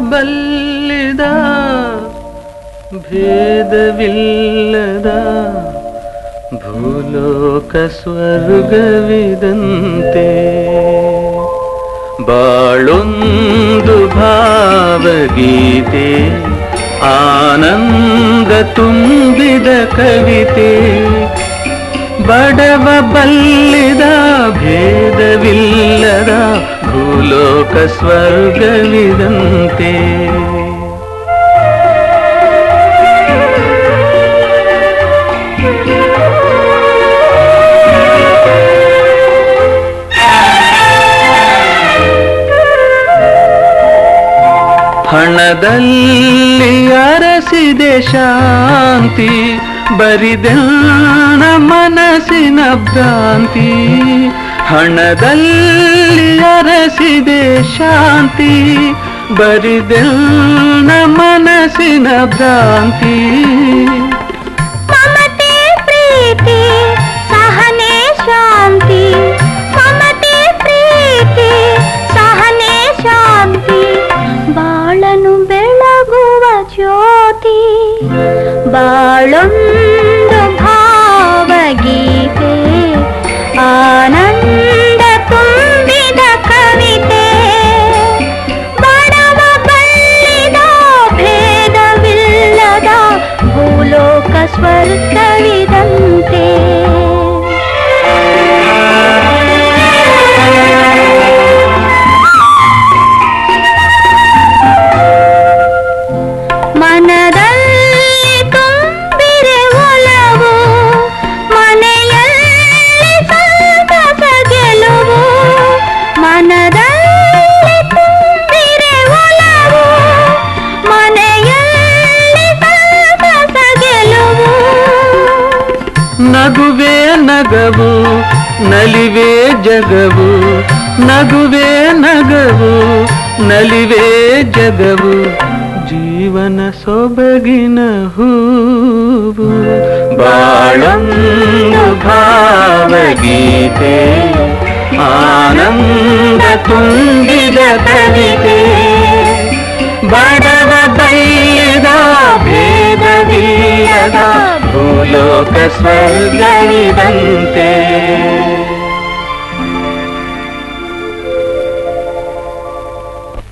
ಬಲ್ಲಿದ ಭೇದವಿಲ್ಲದ ಭೂಲೋಕ ಸ್ವರ್ಗವಿದಂತೆ. ಬಾಳೊಂದು ಭಾವಗೀತೆ ಆನಂದ ತುಂಬಿದ ಕವಿತೆ. ಬಡವ ಬಲ್ಲಿದ ಭೇದವಿಲ್ಲದ ಭೂಲೋಕ ಸ್ವರ್ಗವಿದಂತೆ. ಹಣದಲ್ಲಿ ಅರಸಿದೆ ಶಾಂತಿ ಬರಿದೆಲ್ಲ ಮನಸ್ಸಿನ ಭ್ರಾಂತಿ. ಹಣದಲ್ಲಿ ಅರಸಿದೆ ಶಾಂತಿ ಬರಿದೆಲ್ಲ ಮನಸ್ಸಿನ ಭ್ರಾಂತಿ ಮಮತೆ ಪ್ರೀತಿ ಸಹನೆ ಶಾಂತಿ ಮಮತೆ ಪ್ರೀತಿ ಸಹನೆ ಶಾಂತಿ ಬಾಳನು ಬೆಳಗುವ ಜ್ಯೋತಿ ಬಾಳೊಂದು ಭಾವಗೀತೆ ಆನಂದ ನಗುವೆ ನಗವು ನಲಿವೆ ಜಗವು ನಗುವೆ ನಗವು ನಲಿವೆ ಜಗವು ಜೀವನ ಸೊಬಗಿನ ಹೂವು ಬಾಳೊಂದು ಭಾವಗೀತೆ ಆನಂದ ತುಂಬಿದ ಕವಿತೆ ಬಡವ ಭೇದವಿಲ್ಲದ ಭೂಲೋಕ ಸ್ವರ್ಗವಿದಂತೆ